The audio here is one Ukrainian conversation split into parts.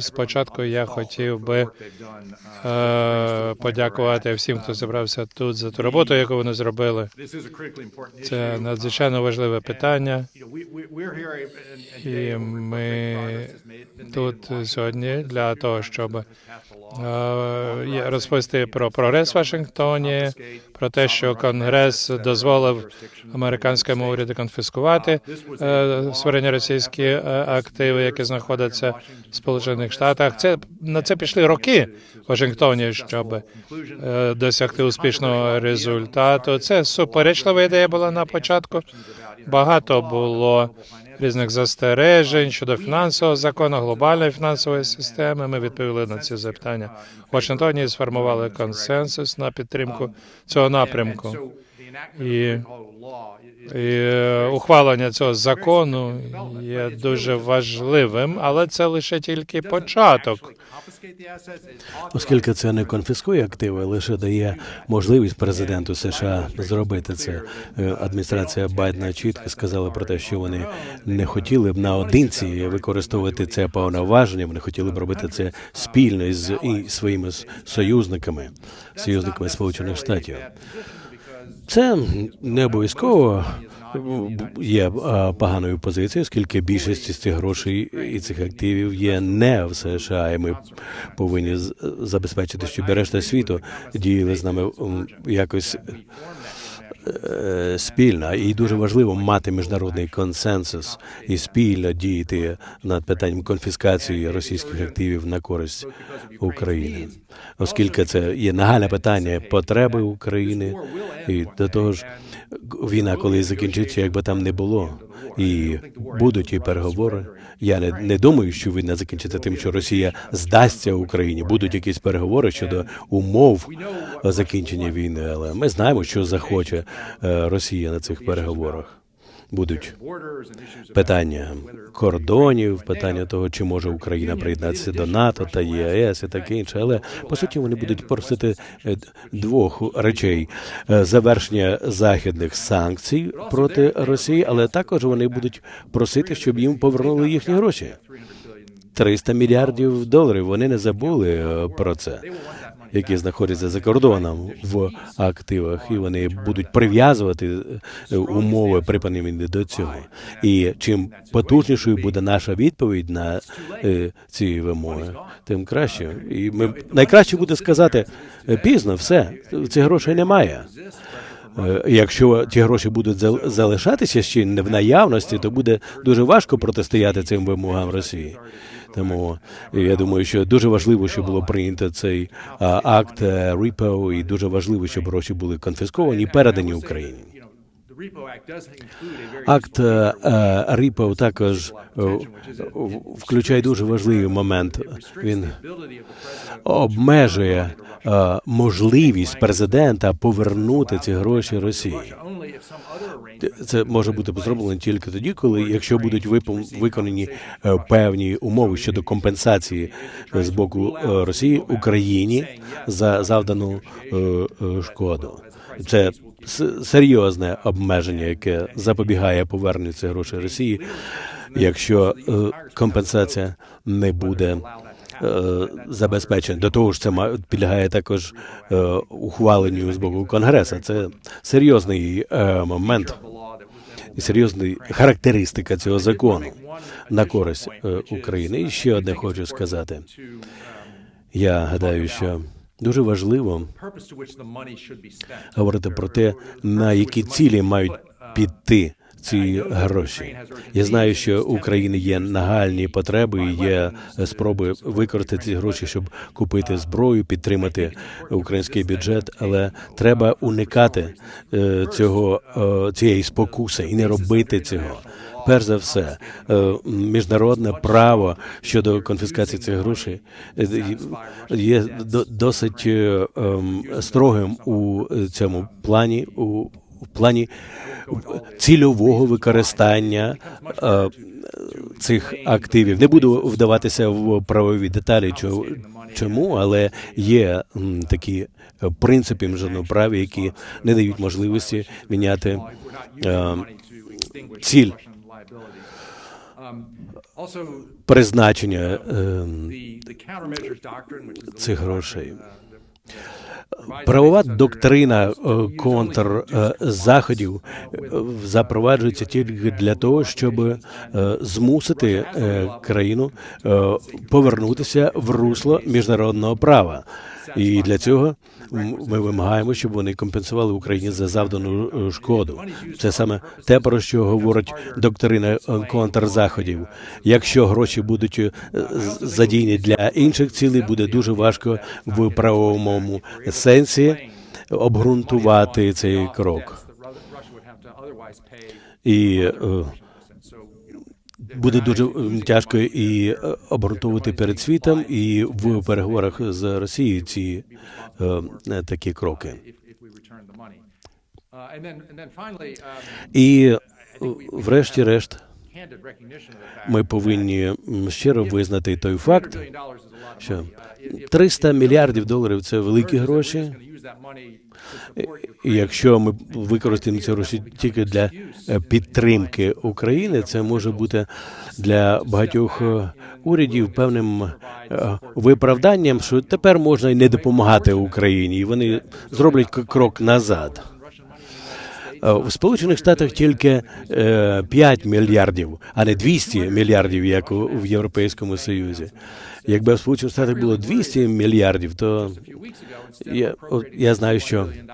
Спочатку я хотів би е, подякувати всім, хто зібрався тут за ту роботу, яку вони зробили. Це надзвичайно важливе питання, і ми тут сьогодні для того, щоб розповісти про прогрес в Вашингтоні, про те, що Конгрес дозволив американському уряду конфіскувати е, суверенні російські е, активи, які знаходяться в Сполучених Штатах. Це на це пішли роки в Вашингтоні, щоб е, досягти успішного результату. Це суперечлива ідея була на початку. Багато було різних застережень щодо фінансового закону, глобальної фінансової системи. Ми відповіли на ці запитання. В Вашингтоні сформували консенсус на підтримку цього напрямку. І і ухвалення цього закону є дуже важливим, але це лише тільки початок. Оскільки це не конфіскує активи, лише дає можливість президенту США зробити це. Е, Адміністрація Байдена чітко сказала про те, що вони не хотіли б наодинці використовувати це повноваження. Вони хотіли б робити це спільно із і своїми союзниками, союзниками Сполучених Штатів. Це не обов'язково. Є поганою позицією, оскільки більшість з цих грошей і цих активів є не в США, і ми повинні забезпечити, щоб решта світу діяли з нами якось е, спільно. І дуже важливо мати міжнародний консенсус і спільно діяти над питанням конфіскації російських активів на користь України, оскільки це є нагальне питання потреби України, і до того ж війна, коли закінчиться, якби там не було, і будуть і переговори. Я не, не думаю, що війна закінчиться тим, що Росія здасться Україні. Будуть якісь переговори щодо умов закінчення війни, але ми знаємо, що захоче Росія на цих переговорах. Будуть питання кордонів, питання того, чи може Україна приєднатися до НАТО та ЄС і таке інше. Але по суті вони будуть просити е, двох речей: Е, завершення західних санкцій проти Росії, але також вони будуть просити, щоб їм повернули їхні гроші. 300 мільярдів доларів. Вони не забули е, про це, які знаходяться за кордоном в активах, і вони будуть прив'язувати е, умови припинення до цього. І чим потужнішою буде наша відповідь на е, ці вимоги, тим краще. І ми найкраще буде сказати пізно, все цих грошей немає. Якщо ті гроші будуть зал- залишатися ще не в наявності, то буде дуже важко протистояти цим вимогам Росії. Тому я думаю, що дуже важливо, що було прийнято цей акт е, РІПО, і дуже важливо, щоб гроші були конфісковані і передані Україні. Акт е, е, РІПО також е, включає дуже важливий момент. Він обмежує можливість президента повернути ці гроші Росії. Це може бути зроблено тільки тоді, коли якщо будуть виконані певні умови щодо компенсації з боку Росії Україні за завдану шкоду. Це серйозне обмеження, яке запобігає поверненню цих грошей Росії, якщо е, компенсація не буде е, забезпечена. До того ж, це підлягає також е, ухваленню з боку Конгресу. Це серйозний момент і серйозна характеристика цього закону на користь України. І ще одне хочу сказати. Я гадаю, що дуже важливо говорити про те, на які цілі мають піти ці гроші. Я знаю, що у України є нагальні потреби, є спроби використати ці гроші, щоб купити зброю, підтримати український бюджет, але треба уникати е, цього е, цієї спокуси і не робити цього. Перш за все, е, міжнародне право щодо конфіскації цих грошей е, є до- досить е, ем, строгим у цьому плані. у плані цільового використання цих активів. Не буду вдаватися в правові деталі, чому, але є такі принципи міжнародного права, які не дають можливості міняти е, ціль призначення е, цих грошей. Правова доктрина е, контрзаходів е, запроваджується тільки для того, щоб е, змусити е, країну е, повернутися в русло міжнародного права. І для цього ми вимагаємо, щоб вони компенсували Україні за завдану е, шкоду. Це саме те, про що говорить доктрина е, контрзаходів. Якщо гроші будуть е, з- задіяні для інших цілей, буде дуже важко в правовому сенсі обґрунтувати цей крок. І е, буде дуже тяжко і е, обґрунтовувати перед світом, і в переговорах з Росією ці е, е, такі кроки. І е, врешті-решт ми повинні щиро визнати той факт, що 300 мільярдів доларів це великі гроші. І якщо ми використаємо ці гроші тільки для е, підтримки України, це може бути для багатьох е, урядів певним е, виправданням, що тепер можна і не допомагати Україні, і вони зроблять крок назад. Е, В Сполучених Штатах тільки е, 5 мільярдів, а не 200 мільярдів, як в Європейському Союзі. Якби в Сполучених Штатах було 200 мільярдів, то я, я знаю, що е,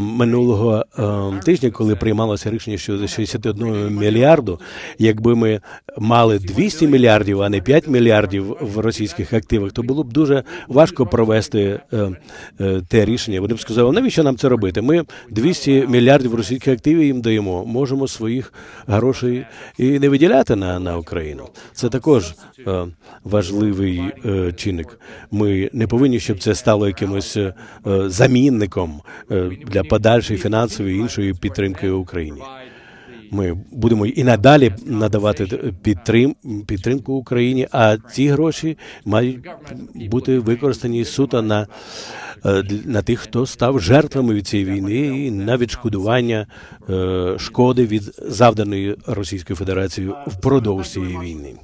минулого е, тижня, коли приймалося рішення щодо 61 мільярду, якби ми мали 200 мільярдів, а не 5 мільярдів в російських активах, то було б дуже важко провести е, е, те рішення. Вони б сказали, навіщо нам це робити? Ми 200 мільярдів російських активів їм даємо. Можемо своїх грошей і не виділяти на, на Україну. Це також е, важливий е, чинник. Ми не повинні, щоб це стало якимось е, замінником е, для подальшої фінансової і іншої підтримки Україні. Ми будемо і надалі надавати підтрим, підтримку Україні, а ці гроші мають бути використані суто на, е, на тих, хто став жертвами від цієї війни, і на відшкодування е, шкоди від завданої Російською Федерацією впродовж цієї війни.